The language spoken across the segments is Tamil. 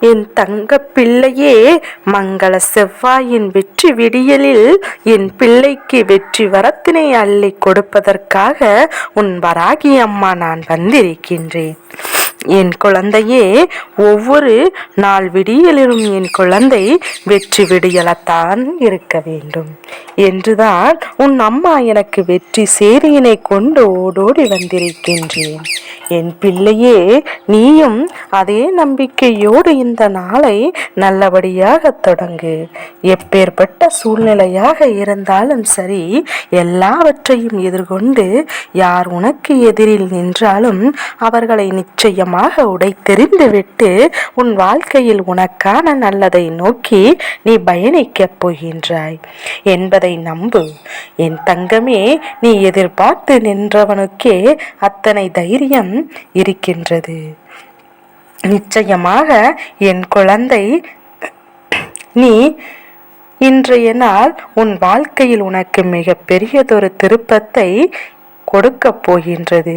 என் தங்க பிள்ளையே மங்கள செவ்வாயின் வெற்றி விடியலில் என் பிள்ளைக்கு வெற்றி வரத்தினை அள்ளி கொடுப்பதற்காக உன் வராகி அம்மா நான் வந்திருக்கின்றேன். என் குழந்தையே ஒவ்வொரு நாள் விடியலிலும் என் குழந்தை வெற்றி விடியலத்தான் இருக்க வேண்டும். என்றுதான் உன் அம்மா எனக்கு வெற்றி சேரியினை கொண்டு ஓடோடி வந்திருக்கின்றேன். என் பிள்ளையே நீயும் அதே நம்பிக்கையோடு இந்த நாளை நல்லபடியாக தொடங்கு. எப்பேற்பட்ட சூழ்நிலையாக இருந்தாலும் சரி எல்லாவற்றையும் எதிர்கொண்டு யார் உனக்கு எதிரில் நின்றாலும் அவர்களை நிச்சயமாக உடைத்தெறிந்துவிட்டு உன் வாழ்க்கையில் உனக்கான நல்லதை நோக்கி நீ பயணிக்கப் போகின்றாய். என்பதை நம்பு. என் தங்கமே நீ எதிர்பார்த்து நின்றவனுக்கே அத்தனை தைரியம் இருக்கின்றது. நிச்சயமாக என் குழந்தை நீ இன்றைய நாள் உன் வாழ்க்கையில் உனக்கு மிக பெரியதொரு திருப்பத்தை கொடுக்கப் போகின்றது.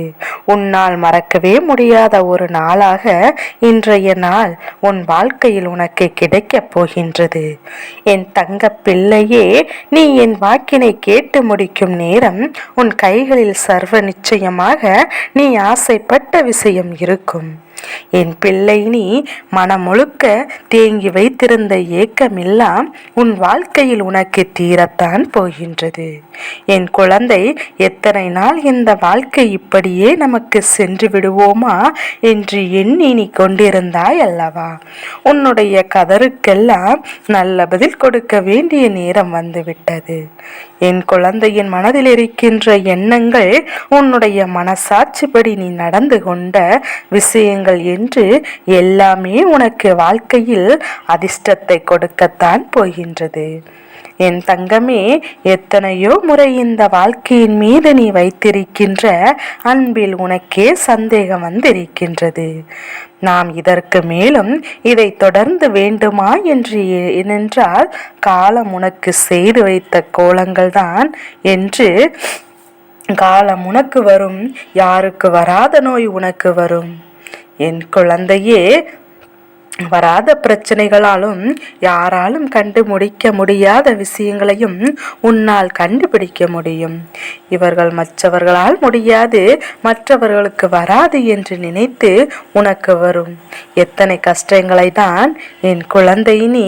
உன்னால் மறக்கவே முடியாத ஒரு நாளாக இன்றைய நாள் உன் வாழ்க்கையில் உனக்கு கிடைக்கப் போகின்றது. என் தங்க பிள்ளையே நீ என் வாக்கினை கேட்டு முடிக்கும் நேரம் உன் கைகளில் சர்வ நிச்சயமாக நீ ஆசைப்பட்ட விஷயம் இருக்கும். என் பிள்ளை நீ மனமுழுக்க தேங்கி வைத்திருந்த ஏக்கமெல்லாம் உன் வாழ்க்கையில் உனக்கு தீரத்தான் போகின்றது. என் குழந்தை எத்தனை நாள் இந்த வாழ்க்கை இப்படியே நமக்கு சென்று விடுவோமா என்று எண்ணி நீ கொண்டிருந்தாய் அல்லவா? உன்னுடைய கதருக்கெல்லாம் நல்ல பதில் கொடுக்க வேண்டிய நேரம் வந்துவிட்டது. என் குழந்தையின் மனதில் இருக்கின்ற எண்ணங்கள் உன்னுடைய மனசாட்சிப்படி நீ நடந்து கொண்ட விஷயங்கள் விஷயங்கள் என்று எல்லாமே உனக்கு வாழ்க்கையில் அதிர்ஷ்டத்தை கொடுக்கத்தான் போகின்றது. என் தங்கமே எத்தனையோ முறை இந்த வாழ்க்கையின் மீது நீ வைத்திருக்கின்ற அன்பில் உனக்கே சந்தேகம் வந்திருக்கின்றது. நாம் இதற்கு மேலும் இதை தொடர்ந்து வேண்டுமா என்று ஏனென்றால் காலம் உனக்கு செய்து வைத்த கோலங்கள் தான் என்று காலம் உனக்கு வரும் யாருக்கு வராத நோய் உனக்கு வரும். என் குழந்தையே வராத பிரச்சனைகளாலும் யாராலும் கண்டு முடிக்க முடியாத விஷயங்களையும் உன்னால் கண்டுபிடிக்க முடியும். இவர்கள் மற்றவர்களால் முடியாது மற்றவர்களுக்கு வராது என்று நினைத்து உனக்கு வரும். எத்தனை கஷ்டங்களை தான் என் குழந்தை நீ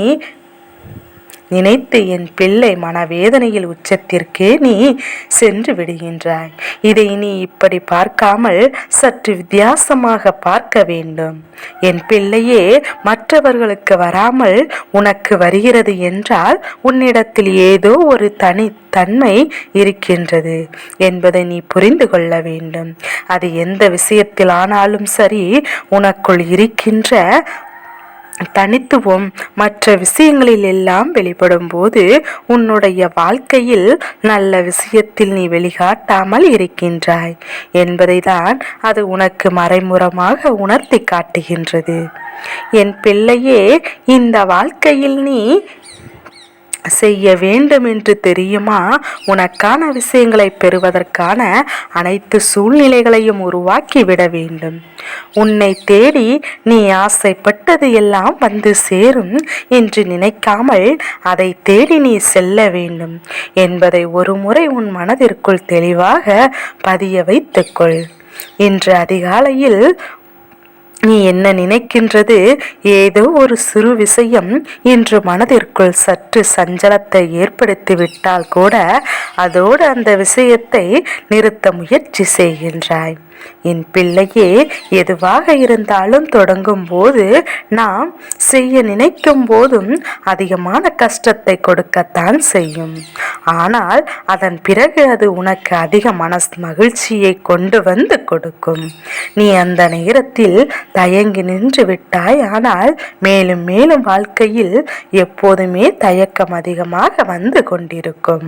நினைத்து என் பிள்ளை மனவேதனையில் உச்சத்திற்கு நீ சென்று விடுகின்றாய். இதை நீ இப்படி பார்க்காமல் சற்று வித்தியாசமாக பார்க்க வேண்டும். என் பிள்ளையே மற்றவர்களுக்கு வராமல் உனக்கு வருகிறது என்றால் உன்னிடத்தில் ஏதோ ஒரு தனி தன்மை இருக்கின்றது என்பதை நீ புரிந்து கொள்ள வேண்டும். அது எந்த விஷயத்தில் ஆனாலும் சரி உனக்குள் இருக்கின்ற தனித்துவம் மற்ற விஷயங்களில் எல்லாம் வெளிப்படும் போது உன்னுடைய வாழ்க்கையில் நல்ல விஷயத்தில் நீ வெளிக்காட்டாமல் இருக்கின்றாய் என்பதை தான் அது உனக்கு மறைமுறமாக உணர்த்தி காட்டுகின்றது என் பிள்ளையே இந்த வாழ்க்கையில் நீ செய்ய வேண்டும் என்று தெரியுமா? உனக்கான விஷயங்களை பெறுவதற்கான அனைத்து சூழ்நிலைகளையும் உருவாக்கி விட வேண்டும். உன்னை தேடி நீ ஆசைப்பட்டது எல்லாம் வந்து சேரும் என்று நினைக்காமல் அதை தேடி நீ செல்ல வேண்டும் என்பதை ஒரு முறை உன் மனதிற்குள் தெளிவாக பதிய வைத்துக்கொள். இன்று அதிகாலையில் நீ என்ன நினைக்கின்றது? ஏதோ ஒரு சிறு விஷயம் இன்று மனதிற்குள் சற்று சஞ்சலத்தை ஏற்படுத்தி விட்டால் கூட அதோடு அந்த விஷயத்தை நிறுத்த முயற்சி செய்கின்றாய். என் பிள்ளையே எதுவாக இருந்தாலும் தொடங்கும் போது நாம் செய்ய நினைக்கும் போதும் அதிகமான கஷ்டத்தை கொடுக்கத்தான் செய்யும். ஆனால் அதன் பிறகு அது உனக்கு அதிக மனஸ் மகிழ்ச்சியை கொண்டு வந்து கொடுக்கும். நீ அந்த நேரத்தில் தயங்கி நின்று விட்டாய் ஆனால் மேலும் மேலும் வாழ்க்கையில் எப்போதுமே தயக்கம் அதிகமாக வந்து கொண்டிருக்கும்.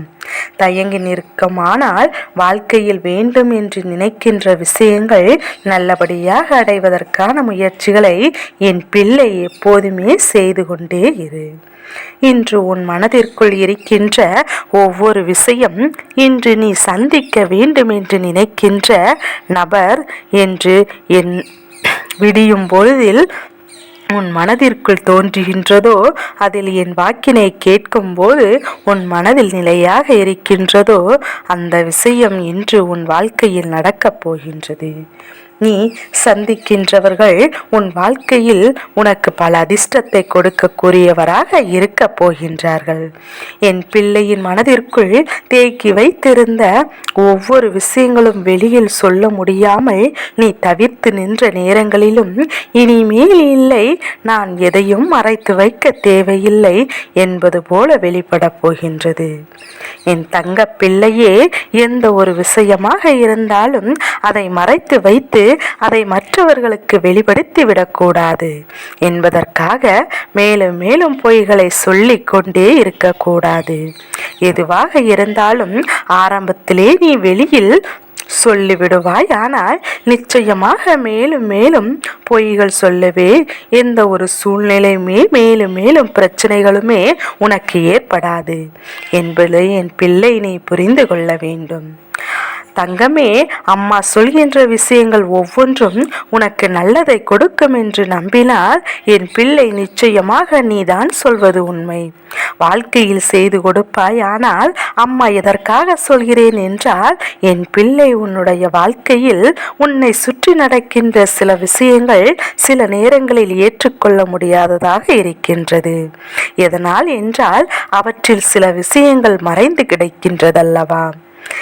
தயங்கி நிற்குமானால் வாழ்க்கையில் வேண்டும் என்று நினைக்கின்ற விஷயங்கள் நல்லபடியாக அடைவதற்கான முயற்சிகளை என் பிள்ளை எப்போதுமே செய்து கொண்டே இரு. இன்று உன் மனதிற்குள் இருக்கின்ற ஒவ்வொரு விஷயம் இன்று நீ சந்திக்க வேண்டும் என்று நினைக்கின்ற நபர் என்று என் விடியும் பொழுதில் உன் மனதிற்குள் தோன்றுகின்றதோ அதில் என் வாக்கினை கேட்கும்போது உன் மனதில் நிலையாக இருக்கின்றதோ அந்த விஷயம் இன்று உன் வாழ்க்கையில் நடக்கப் போகின்றது. நீ சந்திக்கின்றவர்கள் உன் வாழ்க்கையில் உனக்கு பல அதிர்ஷ்டத்தை கொடுக்கக்கூடியவராக இருக்கப் போகின்றார்கள். என் பிள்ளையின் மனதிற்குள் தேக்கி வைத்திருந்த ஒவ்வொரு விஷயங்களும் வெளியில் சொல்ல முடியாமல் நீ தவிர்த்து நின்ற நேரங்களிலும் இனிமேல் இல்லை நான் எதையும் மறைத்து வைக்க தேவையில்லை என்பது போல வெளிப்படப் போகின்றது. என் தங்க பிள்ளையே எந்த ஒரு விஷயமாக இருந்தாலும் அதை மறைத்து வைத்து அதை மற்றவர்களுக்கு வெளிப்படுத்தி விடக்கூடாது என்பதற்காக மேலும் மேலும் பொய்களை சொல்லி கொண்டே இருக்கக்கூடாது. எதுவாக இருந்தாலும் ஆரம்பத்திலே நீ வெளியில் சொல்லிவிடுவாய். ஆனால் நிச்சயமாக மேலும் மேலும் பொய்கள் சொல்லவே எந்த ஒரு சூழ்நிலையுமே மேலும் மேலும் பிரச்சனைகளுமே உனக்கு ஏற்படாது என்பதை என் பிள்ளை நீ புரிந்து கொள்ள வேண்டும். தங்கமே அம்மா சொல்கின்ற விஷயங்கள் ஒவ்வொன்றும் உனக்கு நல்லதை கொடுக்கும் என்று நம்பினால் என் பிள்ளை நிச்சயமாக நீதான் சொல்வது உண்மை. வாழ்க்கையில் செய்து கொடுப்பாய் ஆனால் அம்மா எதற்காக சொல்கிறேன் என்றால் என் பிள்ளை உன்னுடைய வாழ்க்கையில் உன்னை சுற்றி நடக்கின்ற சில விஷயங்கள் சில நேரங்களில் ஏற்றுக்கொள்ள முடியாததாக இருக்கின்றது. எதனால் என்றால் அவற்றில் சில விஷயங்கள் மறைந்து கிடைக்கின்றதல்லவா?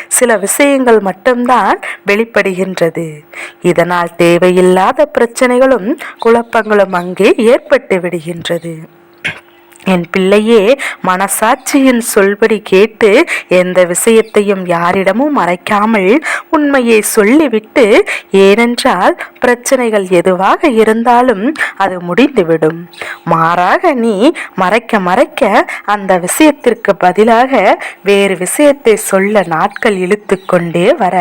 சில விஷயங்கள் மட்டும்தான் வெளிப்படுகின்றது. இதனால் தேவையில்லாத பிரச்சனைகளும் குழப்பங்களும் அங்கே ஏற்பட்டு விடுகின்றது. என் பிள்ளையே மனசாட்சியின் சொல்படி கேட்டு எந்த விஷயத்தையும் யாரிடமும் மறைக்காமல் உண்மையை சொல்லிவிட்டு ஏனென்றால் பிரச்சனைகள் எதுவாக இருந்தாலும் அது முடிந்துவிடும். மாறாக நீ மறைக்க மறைக்க அந்த விஷயத்திற்கு பதிலாக வேறு விஷயத்தை சொல்ல நாட்கள் இழுத்து கொண்டே வர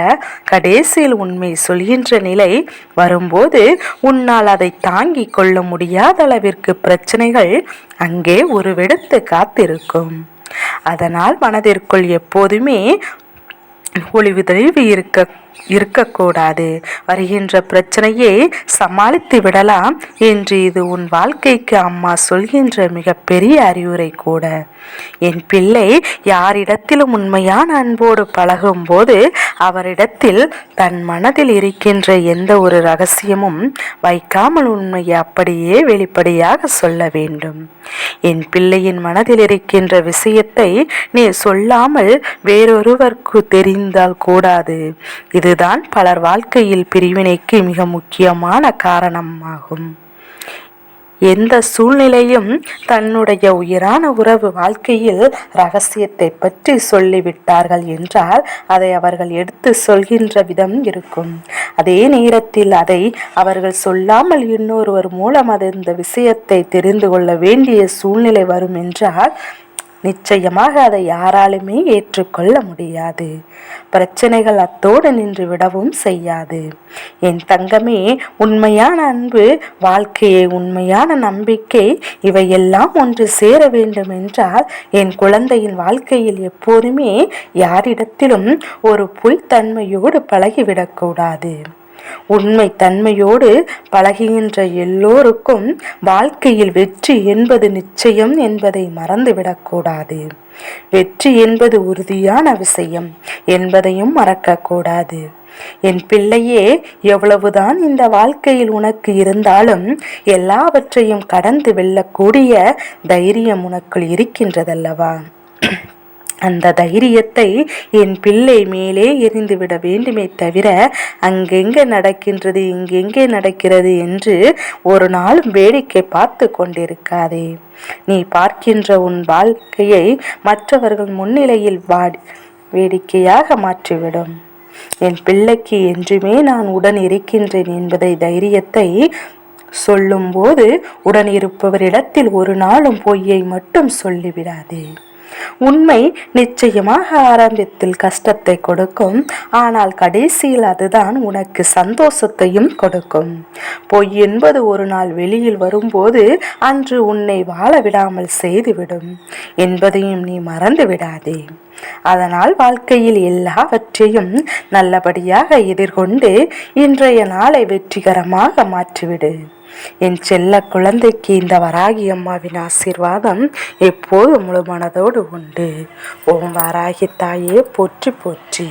கடைசியில் உண்மை சொல்கின்ற நிலை வரும்போது உன்னால் அதை தாங்கிக் கொள்ள முடியாத அளவிற்கு பிரச்சனைகள் அங்கே ஒரு வெடுத்து காத்திருக்கும். அதனால் மனதிற்குள் எப்போதுமே ஒளிவு தெளிவு இருக்க இருக்கக்கூடாது. வருகின்ற பிரச்சனையை சமாளித்து விடலாம் என்று இது உன் வாழ்க்கைக்கு அம்மா சொல்கின்ற மிகப்பெரிய அறிவுரை கூட. என் பிள்ளை யாரிடத்திலும் உண்மையான அன்போடு பழகும் போது அவரிடத்தில் தன் மனதில் இருக்கின்ற எந்த ஒரு ரகசியமும் வைக்காமல் உண்மையை அப்படியே வெளிப்படையாக சொல்ல வேண்டும். என் பிள்ளையின் மனதில் இருக்கின்ற விஷயத்தை நீ சொல்லாமல் வேறொருவருக்கு தெரிந்தால் கூடாது. இதுதான் பலர் வாழ்க்கையில் பிரிவினைக்கு மிக முக்கியமான காரணமாகும். எந்த சூழ்நிலையும் தன்னுடைய உயிரான உறவு வாழ்க்கையில் ரகசியத்தை பற்றி சொல்லிவிட்டார்கள் என்றால் அதை அவர்கள் எடுத்து சொல்கின்ற விதம் இருக்கும். அதே நேரத்தில் அதை அவர்கள் சொல்லாமல் இன்னொருவர் மூலம் அது இந்த விஷயத்தை தெரிந்து கொள்ள வேண்டிய சூழ்நிலை வரும் என்றால் நிச்சயமாக அதை யாராலுமே ஏற்றுக்கொள்ள முடியாது. பிரச்சனைகள் அத்தோடு நின்று விடவும் செய்யாது. என் தங்கமே உண்மையான அன்பு வாழ்க்கையை உண்மையான நம்பிக்கை இவையெல்லாம் ஒன்று சேர வேண்டும் என்றால் என் குழந்தையின் வாழ்க்கையில் எப்போதுமே யாரிடத்திலும் ஒரு பொய்த்தன்மையோடு பழகிவிடக்கூடாது. உண்மை தன்மையோடு பழகுகின்ற எல்லோருக்கும் வாழ்க்கையில் வெற்றி என்பது நிச்சயம் என்பதை மறந்துவிடக்கூடாது வெற்றி என்பது உறுதியான விஷயம் என்பதையும் மறக்கக்கூடாது என் பிள்ளையே எவ்வளவுதான் இந்த வாழ்க்கையில் உனக்கு இருந்தாலும் எல்லாவற்றையும் கடந்து வெல்லக்கூடிய தைரியம் உனக்குள் இருக்கின்றதல்லவா? அந்த தைரியத்தை என் பிள்ளை மேலே எரிந்துவிட வேண்டுமே தவிர அங்கெங்கே நடக்கின்றது இங்கெங்கே நடக்கிறது என்று ஒரு நாளும் வேடிக்கை பார்த்து கொண்டிருக்காதே. நீ பார்க்கின்ற உன் வாழ்க்கையை மற்றவர்கள் முன்னிலையில் வாடி வேடிக்கையாக மாற்றிவிடும். என் பிள்ளைக்கு என்றுமே நான் உடன் இருக்கின்றேன் என்பதை தைரியத்தை சொல்லும்போது உடன் இருப்பவரிடத்தில் ஒரு நாளும் பொய்யை மட்டும் சொல்லிவிடாதே. உண்மை நிச்சயமாக ஆரம்பத்தில் கஷ்டத்தை கொடுக்கும். ஆனால் கடைசியில் அதுதான் உனக்கு சந்தோஷத்தையும் கொடுக்கும். பொய் என்பது ஒரு நாள் வெளியில் வரும்போது அன்று உன்னை வாழ விடாமல் செய்துவிடும். என்பதையும் நீ மறந்து விடாதே. அதனால் வாழ்க்கையில் எல்லாவற்றையும் நல்லபடியாக எதிர்கொண்டு இன்றைய நாளை வெற்றிகரமாக மாற்றிவிடு. என் செல்ல குழந்தைக்கு இந்த வராகி அம்மாவின் ஆசீர்வாதம் எப்போது முழு மனதோடு உண்டு. ஓம் வராகி தாயே போற்றி போற்றி.